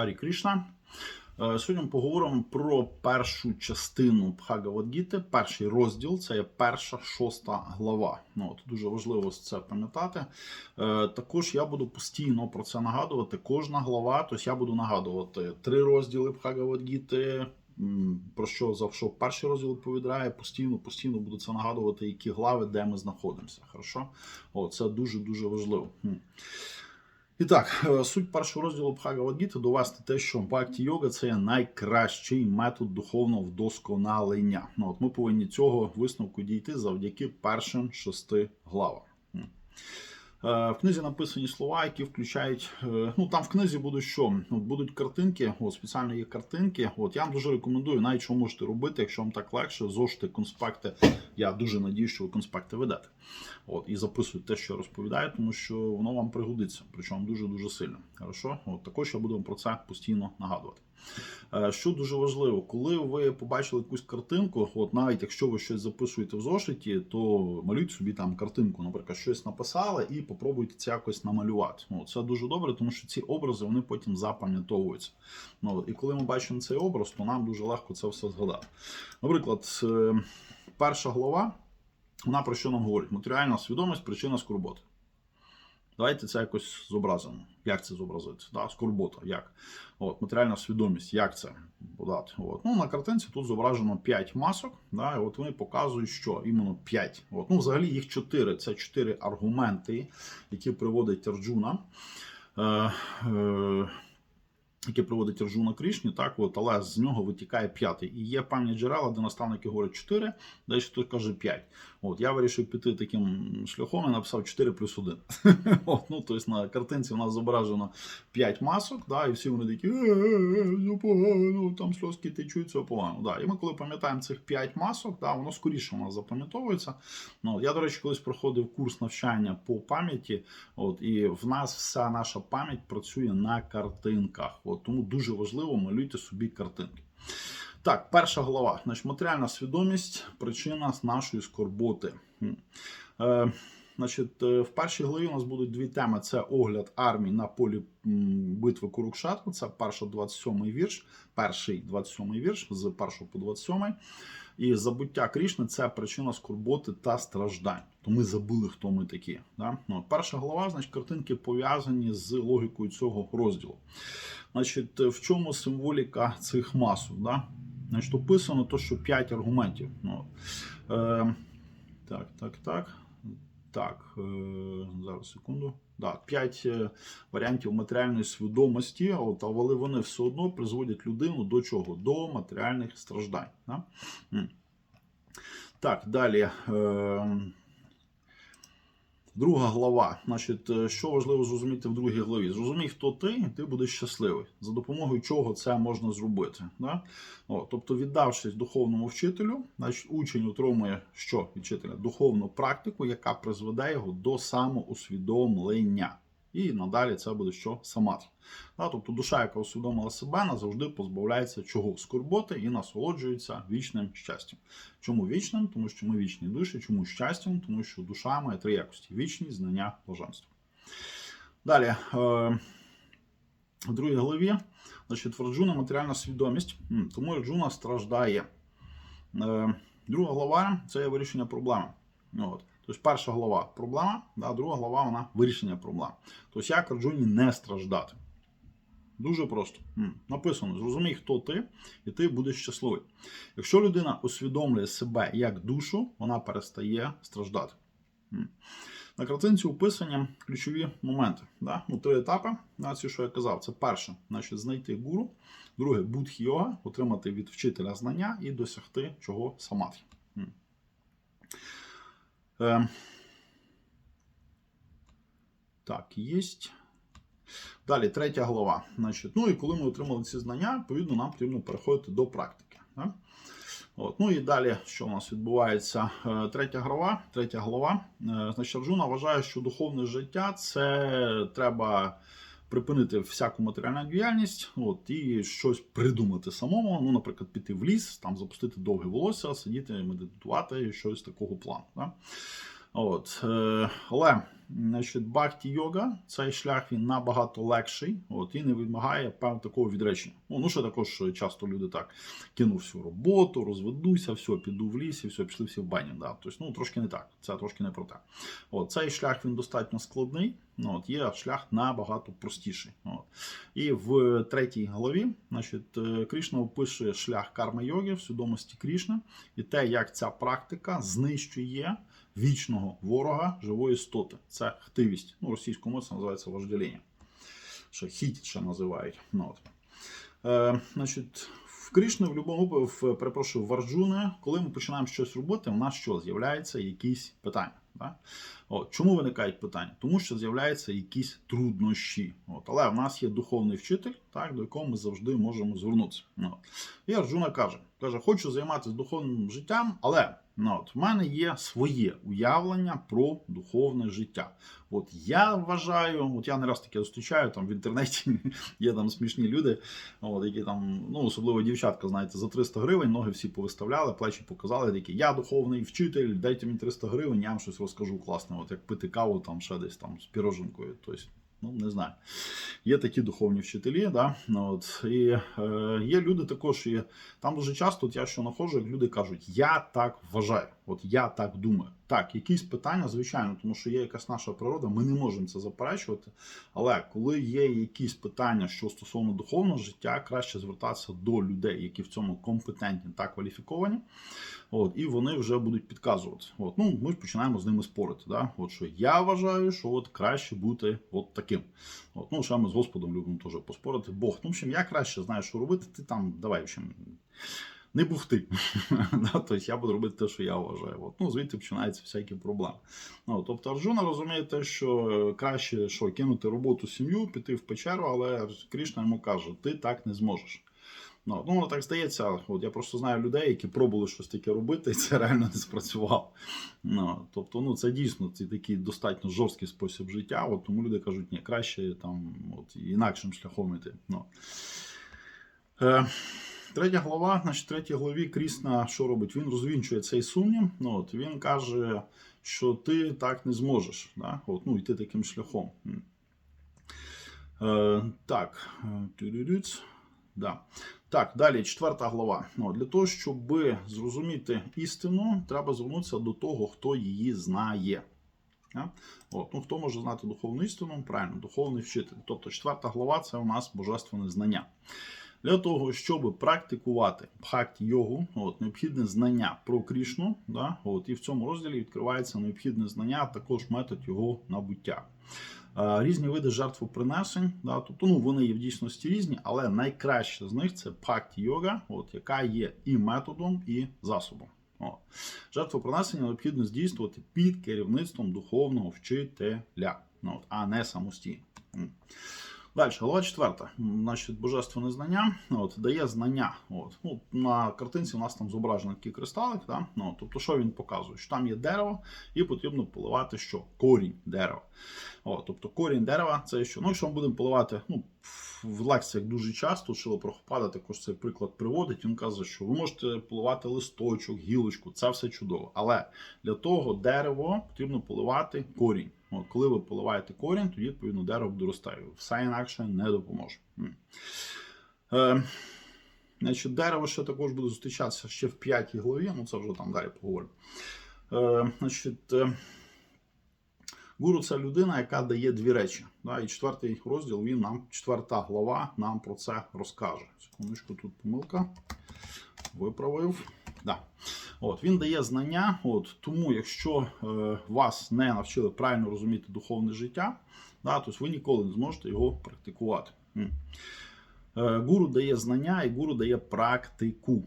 Харі Крішна. Е, Сьогодні поговоримо про першу частину Бхагавадгіти, перший розділ це є перша шоста глава. Ну, от, Дуже важливо це пам'ятати. Е, Також я буду постійно про це нагадувати. Кожна глава, тобто я буду нагадувати три розділи Бхагавадгіти, про що за що перший розділ відповідає, постійно, постійно буду це нагадувати, які глави, де ми знаходимося. Хорошо? О, це дуже-дуже важливо. І так, е, суть першого розділу Бхагавадгіти довести те, що бхакті йога це найкращий метод духовного вдосконалення. Ну, от ми повинні цього висновку дійти завдяки першим шести главам. Е, В книзі написані слова, які включають. е, Ну там в книзі будуть що? Будуть картинки, от спеціально є картинки. От я вам дуже рекомендую, навіть що можете робити, якщо вам так легше, зошити конспекти. Я дуже надію, що ви конспекти ведете. От, і записуйте те, що я розповідаю, тому що воно вам пригодиться, причому дуже дуже сильно. Хорошо? От також я буду вам про це постійно нагадувати. Е, Що дуже важливо, коли ви побачили якусь картинку, от навіть якщо ви щось записуєте в зошиті, то малюйте собі там картинку, наприклад, щось написали, і попробуйте це якось намалювати. Ну, це дуже добре, тому що ці образи вони потім запам'ятовуються. Ну, і коли ми бачимо цей образ, то нам дуже легко це все згадати. Наприклад, е, перша глава, вона про що нам говорить? Матеріальна свідомість, причина скорботи. Давайте це якось зобразимо. Як це зобразити? Да? Скорбота, як? От, матеріальна свідомість, як це подати? От. Ну, на картинці тут зображено 5 масок, да? і от вони показують, що іменно 5. От. Ну, взагалі їх 4. Це 4 аргументи, які приводить Арджуна. Е, е, яке проводить Арджуна Крішні, так от, але з нього витікає п'ятий. І є певні джерела, де наставники говорять 4, далі хтось каже 5. От, я вирішив піти таким шляхом і написав 4 плюс 1. От, ну, тобто на картинці у нас зображено 5 масок, да, і всі вони такі, «Е-е-е, погано, там сльозки течуть, все погано. Да. І ми коли пам'ятаємо цих 5 масок, да, воно скоріше у нас запам'ятовується. Ну, я, до речі, колись проходив курс навчання по пам'яті, от, і в нас вся наша пам'ять працює на картинках. От, тому дуже важливо малюйте собі картинки. Так, перша глава. Значить, матеріальна свідомість, причина нашої скорботи. Е, значить, е, в першій главі у нас будуть дві теми: це огляд армії на полі битви Курукшетру. Це перший 27-й вірш, перший 27-й вірш з 1 по 27-й. І забуття Крішни це причина скорботи та страждань. То ми забули, хто ми такі. Да? Ну, перша глава, значить, картинки пов'язані з логікою цього розділу. Значить, в чому символіка цих масок? Да? Значить, описано то, що 5 аргументів. Ну, е, так, так, так. Так, е, зараз секунду. Да, 5 е, варіантів матеріальної свідомості, але вони все одно призводять людину до чого? До матеріальних страждань. Да? Так, далі. Друга глава. Значить, е, що важливо зрозуміти в другій главі? Зрозумій, хто ти, і ти будеш щасливий. За допомогою чого це можна зробити. Да? О, тобто, віддавшись духовному вчителю, значить, учень отримує що від вчителя? Духовну практику, яка призведе його до самоусвідомлення. І надалі це буде що? Да? Тобто душа, яка усвідомила себе, назавжди позбавляється чого? Скорботи і насолоджується вічним щастям. Чому вічним? Тому що ми вічні душі. Чому щастям? Тому що душа має три якості: вічність, знання, блаженство. Далі. Е, в другій главі, значить, в матеріальна свідомість, тому Арджуна страждає. Е, Друга глава це є вирішення проблеми. От. Тобто перша глава проблема, да, друга глава вона вирішення проблем. Тобто як Арджуні не страждати. Дуже просто. Написано: зрозумій, хто ти, і ти будеш щасливий. Якщо людина усвідомлює себе як душу, вона перестає страждати. На картинці описані ключові моменти. Да? Ну, три етапи, да, ці, що я казав, це перше, значить, знайти гуру, друге будхі йога, отримати від вчителя знання і досягти чого самадхи. Е, так, єсть. Далі, третя глава. Значить, ну і коли ми отримали ці знання, відповідно, нам потрібно переходити до практики. Да? От. Ну і далі, що у нас відбувається? Е, Третя глава. Третя глава. Е, Значить, Арджуна вважає, що духовне життя це треба припинити всяку матеріальну діяльність, от, і щось придумати самому. Ну, наприклад, піти в ліс, там запустити довге волосся, сидіти, медитувати, щось такого плану. Да? От, е, але значить, бхакті йога, цей шлях він набагато легший от, і не вимагає певного такого відречення. Ну, ну, що також часто люди так кинув всю роботу, розведуся, все, піду в ліс і все, пішли всі в баню. Да? Тобто, ну, трошки не так. Це трошки не про те. От, цей шлях він достатньо складний. Ну, от, є шлях набагато простіший. От. І в третій главі значить, е, Кришна описує шлях карма йоги в свідомості Крішни і те, як ця практика знищує вічного ворога живої істоти. Це хтивість. Ну, російською мовою це називається вождеління. Що хіть ще називають. Ну, от. Е, значить, в Кришни в будь-якому випадку, перепрошую, в Арджуне, коли ми починаємо щось робити, у нас що з'являється якісь питання. Да? От, чому виникають питання? Тому що з'являються якісь труднощі. От, але в нас є духовний вчитель, так, до якого ми завжди можемо звернутися. Ну, от. І Арджуна каже: каже, хочу займатися духовним життям, але ну, от, в мене є своє уявлення про духовне життя. От я вважаю, от я не раз таке зустрічаю там в інтернеті, є там смішні люди, от, які там, ну особливо дівчатка, знаєте, за 300 гривень ноги всі повиставляли, плечі показали, такі я духовний вчитель, дайте мені 300 гривень, я вам щось розкажу класне, от як пити каву там ще десь там з піроженкою. Тобто, ну не знаю. Є такі духовні вчителі, да? от, і е, є люди також, і там дуже часто, от я що находжу, як люди кажуть, я так вважаю, от я так думаю. Так, якісь питання, звичайно, тому що є якась наша природа, ми не можемо це заперечувати. Але коли є якісь питання, що стосовно духовного життя, краще звертатися до людей, які в цьому компетентні та кваліфіковані. От, і вони вже будуть підказувати. От, ну, ми ж починаємо з ними спорити. Да? От, що я вважаю, що от краще бути от таким. От, ну, ще ми з Господом любимо теж поспорити. Бог, ну, в общем, я краще знаю, що робити, ти там давай в общем, не бухти. Тобто я буду робити те, що я вважаю. От, ну, звідти починаються всякі проблеми. Ну, тобто Арджуна розуміє те, що е, краще що, кинути роботу, сім'ю, піти в печеру, але Крішна йому каже, ти так не зможеш. Ну, ну, так здається. От я просто знаю людей, які пробували щось таке робити, і це реально не спрацювало. Ну, тобто, ну це дійсно це такий достатньо жорсткий спосіб життя. От тому люди кажуть, ні, краще там от інакшим шляхом іти. Ну. Е, Третя глава, значить, третій главі Крісна що робить? Він розвінчує цей сумнів. Ну, от, він каже, що ти так не зможеш. Да? От, ну, йти таким шляхом. Е, так. е. Да. Так, далі, четверта глава. Ну, для того, щоб зрозуміти істину, треба звернутися до того, хто її знає. Да? От, ну, Хто може знати духовну істину? Правильно, духовний вчитель. Тобто четверта глава це у нас божественне знання. Для того, щоб практикувати бхакті йогу, от, необхідне знання про Крішну. Да? От, і в цьому розділі відкривається необхідне знання, а також метод його набуття. Е, Різні види жертвопринесень, да, тобто ну, вони є в дійсності різні, але найкраще з них це бхакті йога, от, яка є і методом, і засобом. От. Жертвопринесення необхідно здійснювати під керівництвом духовного вчителя, от, а не самостійно. Далі, глава четверта. Значить, божественне знання от, дає знання. От. Ну, на картинці у нас там зображений такий кристалик. Да? Ну, тобто, що він показує? Що там є дерево, і потрібно поливати що? Корінь дерева. От, тобто корінь дерева це що? Ну, якщо ми будемо поливати, ну, в лекціях дуже часто Шило Прохопада також цей приклад приводить. Він каже, що ви можете поливати листочок, гілочку, це все чудово. Але для того дерево потрібно поливати корінь. От, коли ви поливаєте корінь, тоді відповідно дерево доростає. Все інакше не допоможе. Е, значить, дерево ще також буде зустрічатися ще в п'ятій главі, ну це вже там далі поговоримо. Е, значить, е, Гуру це людина, яка дає дві речі. Да, і четвертий розділ, він нам, четверта глава нам про це розкаже. Секундочку, тут помилка. Виправив. Да. От, Він дає знання. От, Тому, якщо е, вас не навчили правильно розуміти духовне життя, да, то ви ніколи не зможете його практикувати. Е, Гуру дає знання і гуру дає практику.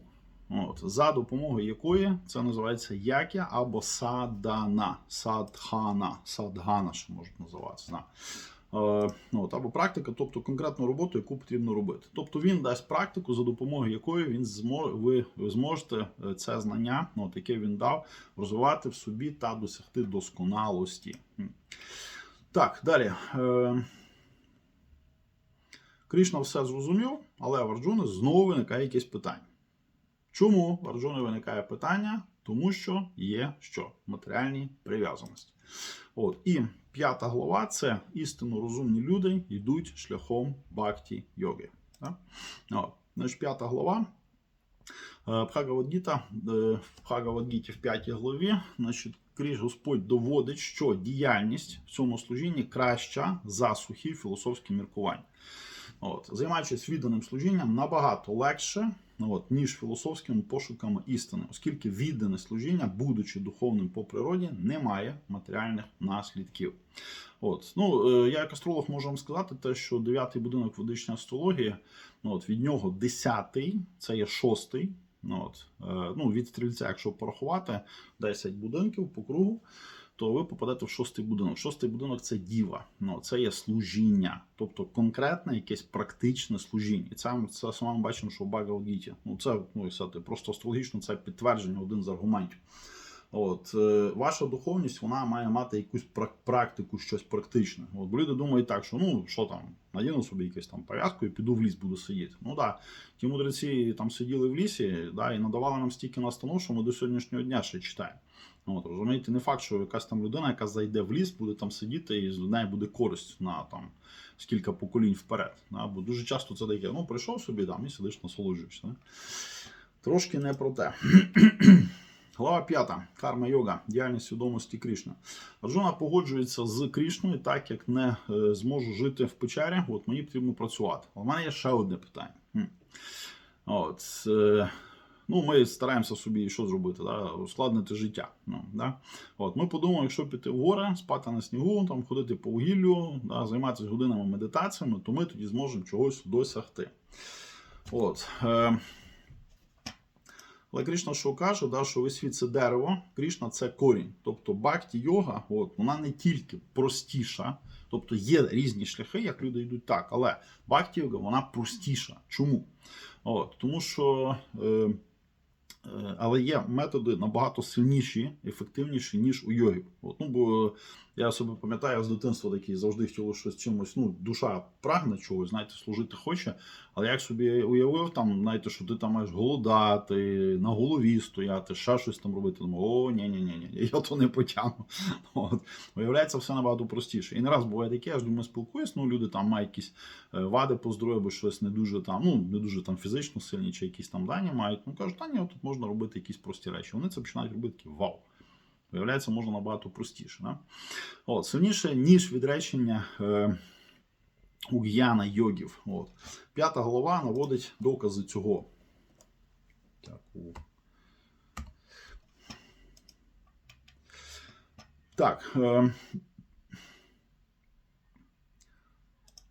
От, за допомогою якої це називається якя або садана, садхана, садгана, що може називатися. Е, от, або практика, тобто конкретну роботу, яку потрібно робити. Тобто він дасть практику, за допомогою якої він змо, ви, зможете е, це знання, ну, от, яке він дав, розвивати в собі та досягти досконалості. Так, далі. Е, Кришна все зрозумів, але в Арджуни знову виникає якесь питання. Чому в Арджуни виникає питання? Тому що є що? Матеріальні прив'язаності. От. І п'ята глава це істинно розумні люди йдуть шляхом бхакті йоги. Значить, п'ята глава. Бхагавадгіта, е, в в п'ятій главі, значить, Крізь Господь доводить, що діяльність в цьому служінні краща за сухі філософські міркування. От, займаючись відданим служінням, набагато легше, от, ніж філософськими пошуками істини, оскільки віддане служіння, будучи духовним по природі, не має матеріальних наслідків. От, ну, е, я як астролог можу вам сказати, те, що дев'ятий будинок ведичної астрології, ну, от, від нього десятий, це є шостий. Ну, от, е, ну, від стрільця, якщо порахувати 10 будинків по кругу, то ви попадете в шостий будинок. Шостий будинок це діва, ну, це є служіння, тобто конкретне якесь практичне служіння. І це, це саме бачимо, що в Багавдіті. Ну, це ну, і все, просто астрологічно це підтвердження, один з аргументів. От, е, Ваша духовність вона має мати якусь прак- практику, щось практичне. От, бо люди думають так, що ну що там, надіну собі якусь там пов'язку і піду в ліс буду сидіти. Ну так, ті мудреці там сиділи в лісі да, і надавали нам стільки настанов, що ми до сьогоднішнього дня ще читаємо. От, розумієте, не факт, що якась там людина, яка зайде в ліс, буде там сидіти і з неї буде користь на там скільки поколінь вперед. Да? Бо дуже часто це таке, ну прийшов собі там і сидиш, насолоджуєшся. Да? Трошки не про те. Глава 5. Карма йога. Діяльність свідомості Крішни. Арджуна погоджується з Крішною, так як не е, зможу жити в печері, от мені потрібно працювати. У мене є ще одне питання. От, е, ну, ми стараємося собі що зробити, да? ускладнити життя. Ну, да? От, ми подумали, якщо піти в гори, спати на снігу, там, ходити по вугіллю, да, займатися годинами медитаціями, то ми тоді зможемо чогось досягти. От, е, але Крішна що каже, да, що весь світ це дерево, Крішна це корінь. Тобто бхакті йога, от, вона не тільки простіша, тобто є різні шляхи, як люди йдуть так, але бхакті йога вона простіша. Чому? От, тому що. Е, е, але є методи набагато сильніші, ефективніші, ніж у йогів. От, ну, бо я собі пам'ятаю з дитинства такий завжди хотіло щось чимось. Ну, душа прагне чогось, знаєте, служити хоче. Але як собі уявив, там, знаєте, що ти там маєш голодати, на голові стояти, ще щось там робити. Думаю, о, ні, ні, ні, ні, я то не потягну. От. Виявляється, все набагато простіше. І не раз буває таке, я ж думаю, спілкуюсь, ну люди там мають якісь е, вади по здоров'ю, або щось не дуже там, ну не дуже там фізично сильні, чи якісь там дані мають. Ну кажуть, та ні, тут можна робити якісь прості речі. Вони це починають робити такі вау. Виявляється, можна набагато простіше. Да? От, сильніше, ніж відречення е, уг'яна йогів. От. П'ята голова наводить докази цього. Так, у. Так. Е,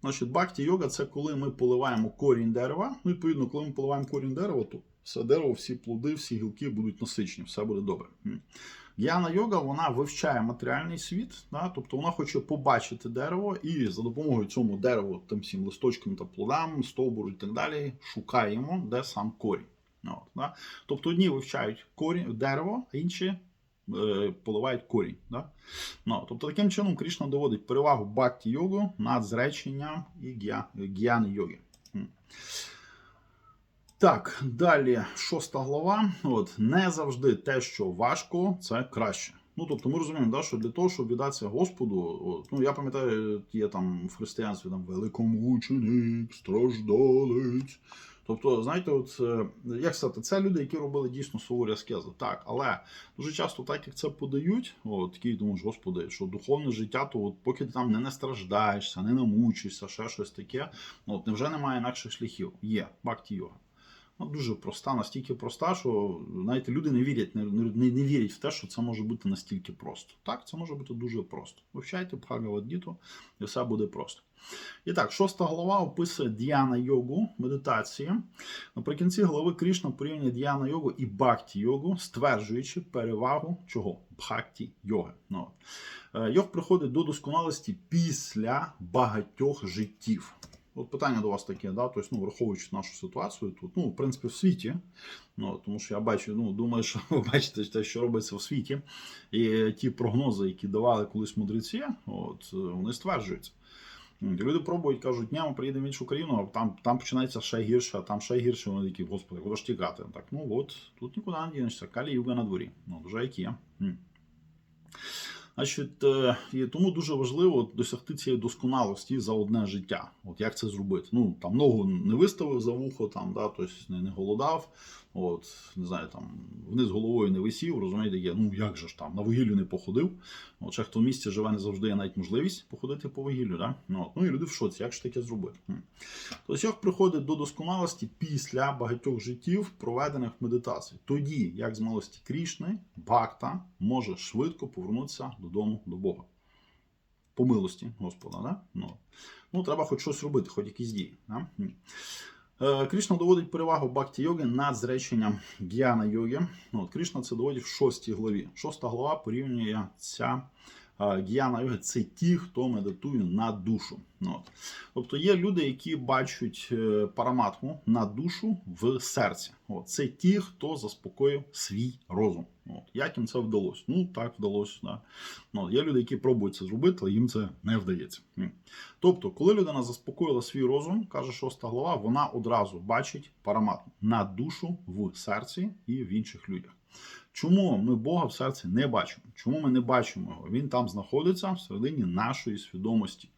Значить, бхакті йога це коли ми поливаємо корінь дерева. Ну, відповідно, коли ми поливаємо корінь дерева, то все дерево, всі плоди, всі гілки будуть насичені, все буде добре. М. Гьяна йога вона вивчає матеріальний світ, да? тобто вона хоче побачити дерево і за допомогою цьому дереву, тим всім листочкам та плодам, стовбуру і так далі, шукаємо, де сам корінь. От, да? Тобто одні вивчають корінь, дерево, а інші е, поливають корінь. Да? Ну, тобто таким чином Крішна доводить перевагу бхакті йогу над зреченням і гьяни йоги. Так, далі шоста глава. От, не завжди те, що важко, це краще. Ну, тобто ми розуміємо, да, що для того, щоб віддатися Господу, от, ну я пам'ятаю, є там в християнстві там великомученик, страждалець. Тобто, знаєте, от е, як сказати, це люди, які робили дійсно суворі аскези. Так, але дуже часто, так як це подають, от такий думаєш, господи, що духовне життя, то от поки ти там не настраждаєшся, не намучишся, ще щось таке, ну, от невже немає інакших шляхів? Є бхакті йога. Ну, дуже проста, настільки проста, що знаєте, люди не вірять, не, не, не вірять в те, що це може бути настільки просто. Так, це може бути дуже просто. Вивчайте Бхагавадгіту, і все буде просто. І так, шоста глава описує діяна йогу, медитації. Наприкінці глави Крішна порівнює діяна йогу і бхакті йогу, стверджуючи перевагу чого? Бхакті йоги. Ну. Е, Йог приходить до досконалості після багатьох життів. От питання до вас таке, да? тобто, ну, враховуючи нашу ситуацію тут, ну, в принципі, в світі, ну, тому що я бачу, ну, думаю, що ви бачите те, що робиться в світі, і ті прогнози, які давали колись мудреці, от, вони стверджуються. Люди пробують, кажуть, ні, ми приїдемо в іншу країну, а там, там починається ще гірше, а там ще гірше. Вони такі, господи, куди ж тікати? Так, ну от, тут нікуди не дінешся, калі юга на дворі. Ну, вже як є. Значить, е, і тому дуже важливо досягти цієї досконалості за одне життя. От як це зробити? Ну там ногу не виставив за вухо, там да, тобто не, не голодав. От не знаю, там вниз головою не висів, розумієте, є. Ну як же ж там на вугіллю не походив. От хто в місті живе, не завжди є навіть можливість походити по вугіллю. Да? Ну, от. ну і люди в шоці, як ж таке зробити? Тобто як приходить до досконалості після багатьох життів, проведених в медитації. Тоді, як з милості Крішни, Бхакта може швидко повернутися додому до Бога. По милості Господа, да? ну, ну, треба хоч щось робити, хоч якісь дії. Да? Е, Кришна доводить перевагу бхакті йоги над зреченням гьяна йоги. От Кришна це доводить в шостій главі. Шоста глава порівнює ця е, гьяна йоги. Це ті, хто медитує на душу. Ну, от. Тобто є люди, які бачать е, параматму на душу в серці. От. Це ті, хто заспокоїв свій розум. От. Як їм це вдалося? Ну так вдалося. Да. Ну, от. є люди, які пробують це зробити, але їм це не вдається. Тобто, коли людина заспокоїла свій розум, каже шоста глава, вона одразу бачить параматму на душу в серці і в інших людях. Чому ми Бога в серці не бачимо? Чому ми не бачимо його? Він там знаходиться всередині нашої свідомості.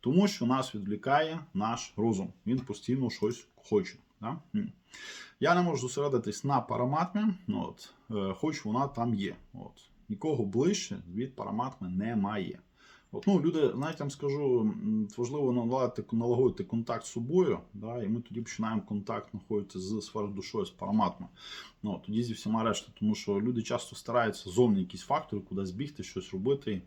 Тому що нас відвлікає наш розум. Він постійно щось хоче. Да? Я не можу зосередитись на параматмі, от, е, хоч вона там є. От. Нікого ближче від параматми немає. От, ну, люди, навіть я вам скажу, важливо налагодити, налагодити контакт з собою, да, і ми тоді починаємо контакт знаходити з сферою душою, з параматми. Ну, тоді зі всіма решта, тому що люди часто стараються зовні якісь фактори, кудись бігти, щось робити.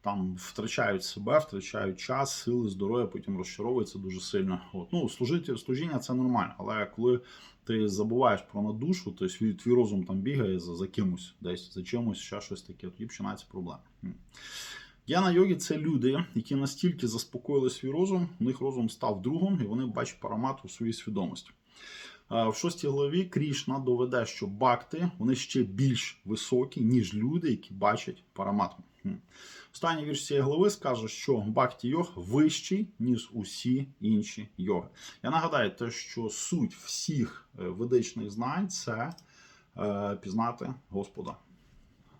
Там втрачають себе, втрачають час, сили, здоров'я, потім розчаровуються дуже сильно. От. Ну, служити, служіння це нормально, але коли ти забуваєш про надушу, то твій, твій розум там бігає за, за кимось, десь за чимось, ще щось таке, тоді починаються проблеми. М. Яна йоги це люди, які настільки заспокоїли свій розум, у них розум став другом, і вони бачать парамат у своїй свідомості. Е, В шостій главі Крішна доведе, що бакти вони ще більш високі, ніж люди, які бачать параматму. Хм. Останній вірш цієї глави скаже, що бхакті йог вищий, ніж усі інші йоги. Я нагадаю, те, що суть всіх е, ведичних знань це е, пізнати Господа.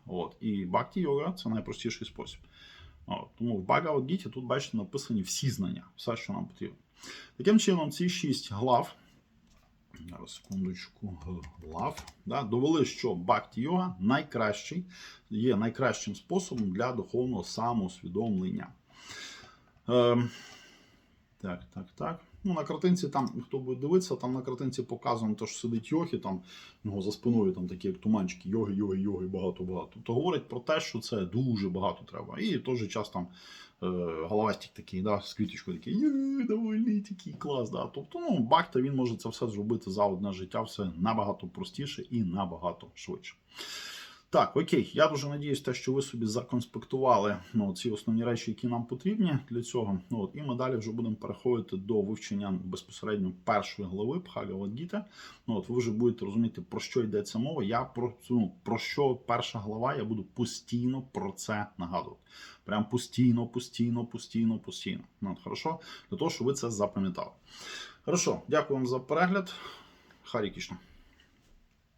От. І бхакті йога це найпростіший спосіб. От. Тому в Багавадгіті тут, бачите, написані всі знання, все, що нам потрібно. Таким чином, ці шість глав Зараз секундочку, глав. Да, довели, що бхакті йога найкращий, є найкращим способом для духовного самоусвідомлення. Ем, так, так, так. Ну, на картинці там, хто буде дивитися, там на картинці показано, те, що сидить йоги, там у нього за спиною там такі як туманчики, йоги, йоги, йоги, багато-багато. Тобто говорить про те, що це дуже багато треба. І в той же час там е, головастик такий, да, з квіточкою такий, «Є, довольний такий клас. Да. Тобто, ну, Бакта він може це все зробити за одне життя, все набагато простіше і набагато швидше. Так, окей, я дуже надіюсь, те, що ви собі законспектували ну, ці основні речі, які нам потрібні для цього. Ну, от, і ми далі вже будемо переходити до вивчення безпосередньо першої глави Бхагавадгіти. Ну, от ви вже будете розуміти, про що йдеться мова. Я про ну, про що перша глава, я буду постійно про це нагадувати. Прям постійно, постійно, постійно, постійно. Ну, от, хорошо? Для того, щоб ви це запам'ятали. Хорошо, дякую вам за перегляд. Харі Кішна.